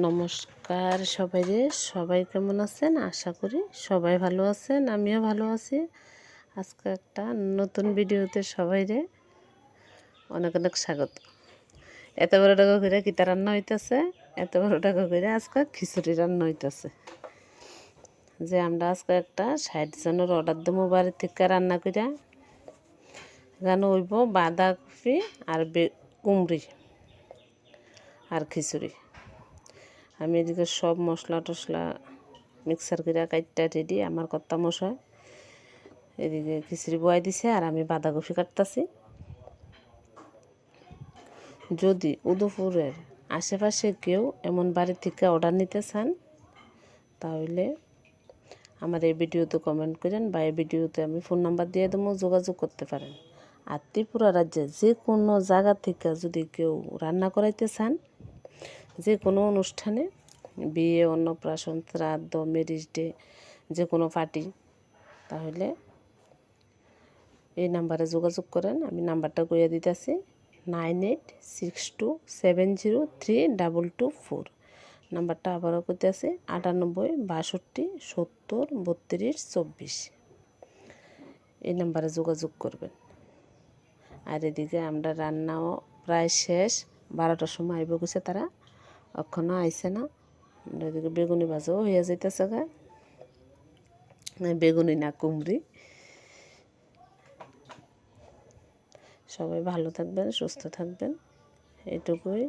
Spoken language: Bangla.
নমস্কার সবাই রে সবাই কেমন আছেন? আশা করি সবাই ভালো আছেন, আমিও ভালো আছি। আজকে একটা নতুন ভিডিওতে সবাই রে অনেক অনেক স্বাগত। এত বড় টাকা করে কিতা রান্না হইতেছে? এত বড় টাকা করে আজকে খিচুড়ি রান্না হইতেছে। যে আমরা আজকে একটা ষাট জনের অর্ডার দেবো বাড়ি থেকে রান্না করে এখানে হইব বাঁধাকপি আর কুমড়ি আর খিচুড়ি। আমি এদিকে সব মশলা টশলা মিক্সার করে কাটটা রেডি আমার কর্তা মশাই। এদিকে খিচড়ি বয়াই দিছে আর আমি বাঁধাকপি কাটতাছি। যদি উদয়পুরের আশেপাশে কেউ এমন বাড়ি থেকে অর্ডার নিতে চান, তাহলে আমার এই ভিডিওতে কমেন্ট করেন বা এই ভিডিওতে আমি ফোন নাম্বার দিয়ে দেবো, যোগাযোগ করতে পারেন। আর ত্রিপুরা রাজ্যে যে কোনো জায়গা থেকে যদি কেউ রান্না করাইতে চান যে কোনো অনুষ্ঠানে, বিয়ে, অন্নপ্রাশন, শ্রাদ্ধ ম্যারিজ ডে যে কোনো পার্টি তাহলে এই নাম্বারে যোগাযোগ করেন। আমি নাম্বারটা কইয়া দিতেছি, nine eight six two seven zero three double two four. নাম্বারটা আবারও করতে আছে আটানব্বই, বাষট্টি, সত্তর, বত্রিশ, চব্বিশ। এই নাম্বারে যোগাযোগ করবেন। আর এদিকে আমরা রান্নাও প্রায় শেষ, বারোটার সময় আইব গেছে তারা। এখনও আইসে না। এদিকে বেগুনি ভাজাও হয়ে যাইতেছে গা বেগুনি না কুমড়ি। সবাই ভালো থাকবেন, সুস্থ থাকবেন। এটুকুই